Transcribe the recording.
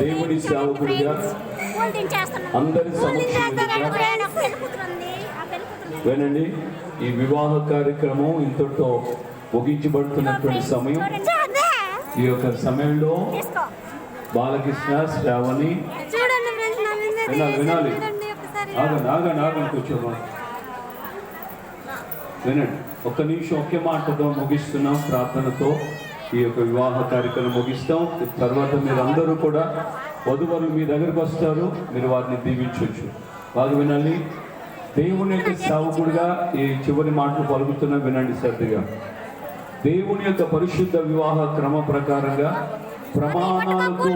దేవుడి వినండి ఈ వివాహ కార్యక్రమం ఇంతటితో ముగించబడుతున్నటువంటి సమయం. ఈ యొక్క సమయంలో బాలకృష్ణ శ్రావణి వినాలి వినాలి. ఆగండి ఆగండి ఆగండి కూర్చోమా వినండి ఒక్క నిమిషం ఒకే మాటతో ముగిస్తున్నాం ప్రార్థనతో. ఈ యొక్క వివాహ కార్యక్రమం ముగిస్తాం. తర్వాత మీరు అందరూ కూడా వధువరులు మీ దగ్గరకు వస్తారు. మీరు వారిని దీవించవచ్చు. బాగా వినాలి దేవుని యొక్క సేవకుడిగా ఈ చివరి మాటలు పలుకుతున్నా వినండి శ్రద్ధగా. దేవుని యొక్క పరిశుద్ధ వివాహ క్రమ ప్రకారంగా ప్రమాణాలతో